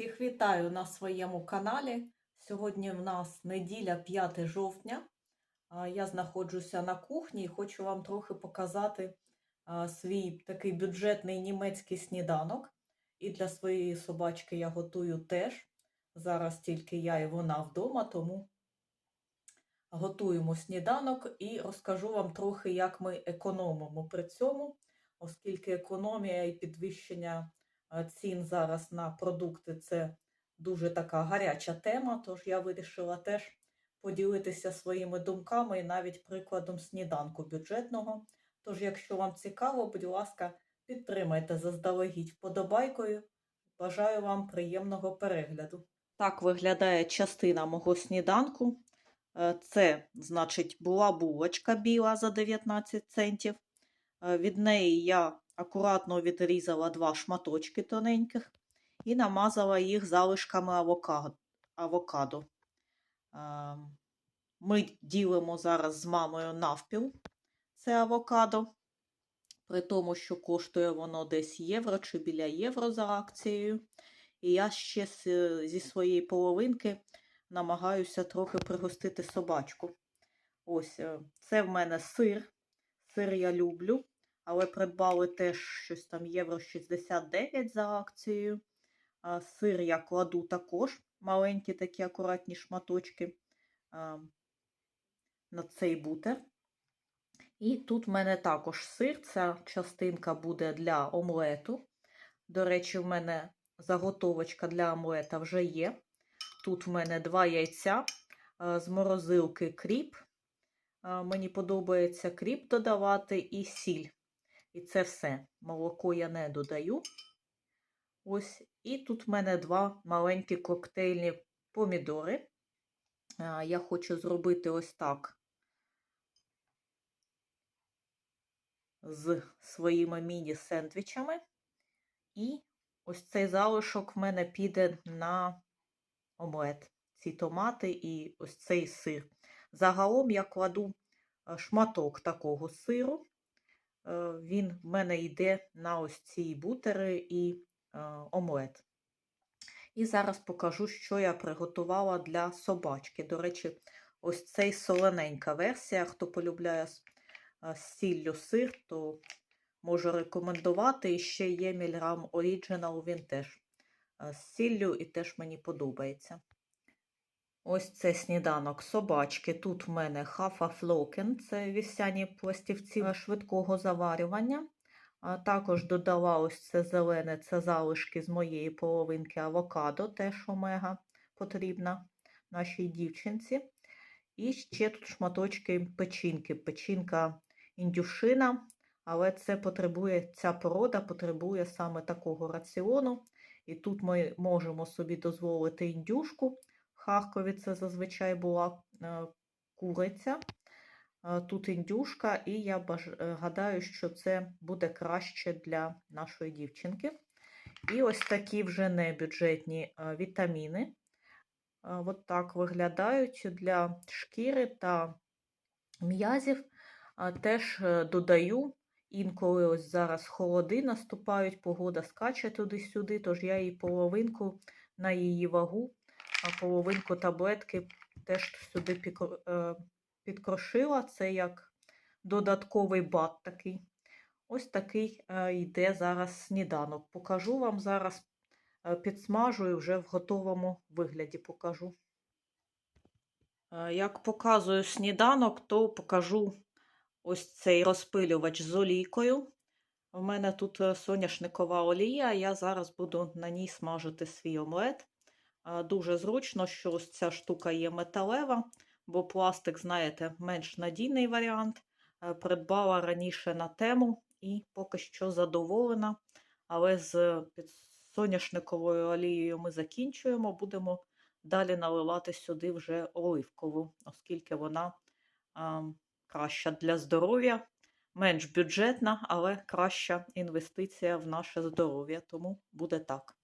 Всіх вітаю на своєму каналі. Сьогодні в нас неділя 5 жовтня. Я знаходжуся на кухні і хочу вам трохи показати свій такий бюджетний німецький сніданок. І для своєї собачки я готую теж. Зараз тільки я і вона вдома, тому готуємо сніданок і розкажу вам трохи, як ми економимо при цьому, оскільки економія і підвищення цін зараз на продукти це дуже така гаряча тема. Тож я вирішила теж поділитися своїми думками і навіть прикладом сніданку бюджетного. Тож, якщо вам цікаво, будь ласка, підтримайте заздалегідь вподобайкою. Бажаю вам приємного перегляду. Так виглядає частина мого сніданку. Е, Це, значить, була булочка біла за 19 центів. Е, Від неї я акуратно відрізала два шматочки тоненьких і намазала їх залишками авокадо. Е, Ми ділимо зараз з мамою навпіл це авокадо, при тому, що коштує воно десь євро чи біля євро за акцією. І я ще зі своєї половинки намагаюся трохи пригостити собачку. Ось е, це в мене сир. Сир я люблю, але придбали теж щось там євро 69 за акцією. Сир я кладу також маленькі такі акуратні шматочки на цей бутер. І тут в мене також сир. Ця частинка буде для омлету. До речі, в мене заготовочка для омлета вже є. Тут в мене два яйця з морозилки кріп. Мені подобається кріп додавати і сіль. І це все. Молоко я не додаю. Ось. І тут в мене два маленькі коктейльні помідори. Я хочу зробити ось так. З своїми міні-сендвічами. І ось цей залишок в мене піде на омлет. Ці томати і ось цей сир. Загалом я кладу шматок такого сиру. Е, Він в мене йде на ось ці бутери і е, омлет. І зараз покажу, що я приготувала для собачки. До речі, ось цей солененька версія. Хто полюбляє з е, сіллю сир, то можу рекомендувати. І ще є Мільграм Original, він теж з сіллю і теж мені подобається. Ось це сніданок собачки. Тут в мене хафафлокен, це вівсяні пластівці швидкого заварювання. А також додала ось це зелене, це залишки з моєї половинки авокадо, теж омега потрібна нашій дівчинці. І ще тут шматочки печінки. Печінка індюшина, але це потребує, ця порода потребує саме такого раціону. І тут ми можемо собі дозволити індюшку. Харкові це зазвичай була е, куриця. Е, Тут індюшка, і я баж... е, гадаю, що це буде краще для нашої дівчинки. І ось такі вже небюджетні вітаміни. От так виглядають для шкіри та м'язів. Теж додаю, інколи ось зараз холоди наступають, погода скаче туди-сюди, тож я її половинку на її вагу, а половинку таблетки теж сюди е, підкрошила. Це як додатковий бат такий. Ось такий е, йде зараз сніданок. Покажу вам зараз, е, підсмажу і вже в готовому вигляді покажу. Як показую сніданок, то покажу ось цей розпилювач з олійкою. У мене тут соняшникова олія, я зараз буду на ній смажити свій омлет. Е, Дуже зручно, що ось ця штука є металева, бо пластик, знаєте, менш надійний варіант. Е, Придбала раніше на тему і поки що задоволена. Але з під соняшниковою олією ми закінчуємо, будемо далі наливати сюди вже оливкову, оскільки вона а, краща для здоров'я, менш бюджетна, але краща інвестиція в наше здоров'я. Тому буде так.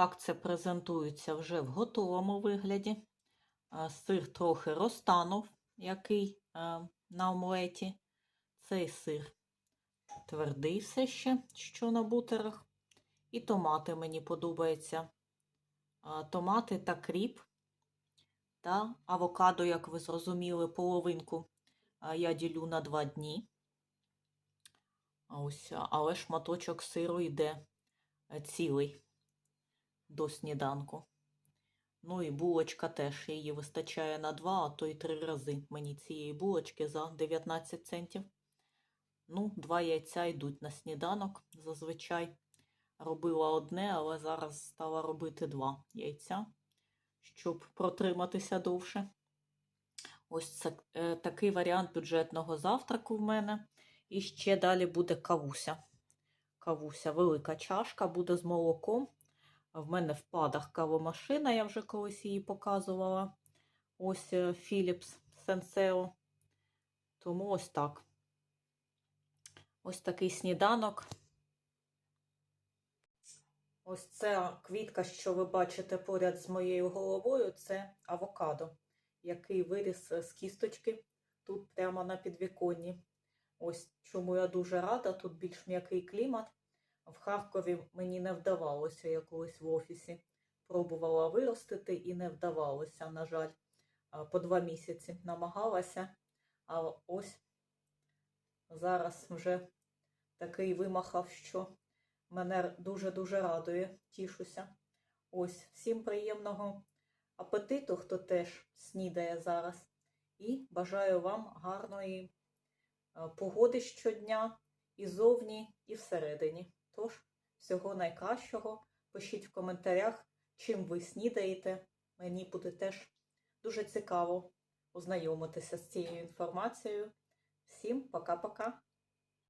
Так це презентується вже в готовому вигляді. Сир трохи розтанув, який е, на омлеті. Цей сир твердий все ще, що на бутерах. І томати мені подобаються. Томати та кріп. Та авокадо, як ви зрозуміли, половинку я ділю на два дні. Ось, але шматочок сиру йде е, цілий до сніданку. Ну і булочка теж її вистачає на два, а то й три рази мені цієї булочки за 19 центів. Ну, два яйця йдуть на сніданок. Зазвичай робила одне, але зараз стала робити два яйця, щоб протриматися довше. Ось це е, такий варіант бюджетного завтраку в мене. І ще далі буде кавуся. Кавуся, велика чашка, буде з молоком. В мене в падах кавомашина, я вже колись її показувала. Ось е, Philips Senseo. Тому ось так. Ось такий сніданок. Ось ця квітка, що ви бачите поряд з моєю головою, це авокадо, який виріс е, з кісточки тут прямо на підвіконні. Ось чому я дуже рада, тут більш м'який клімат. В Харкові мені не вдавалося я колись в офісі. Пробувала виростити і не вдавалося, на жаль, по два місяці намагалася. А ось зараз вже такий вимахав, що мене дуже-дуже радує, тішуся. Ось, всім приємного апетиту, хто теж снідає зараз. І бажаю вам гарної погоди щодня і зовні, і всередині. Тож, всього найкращого. Пишіть в коментарях, чим ви снідаєте. Мені буде теж дуже цікаво ознайомитися з цією інформацією. Всім пока-пока!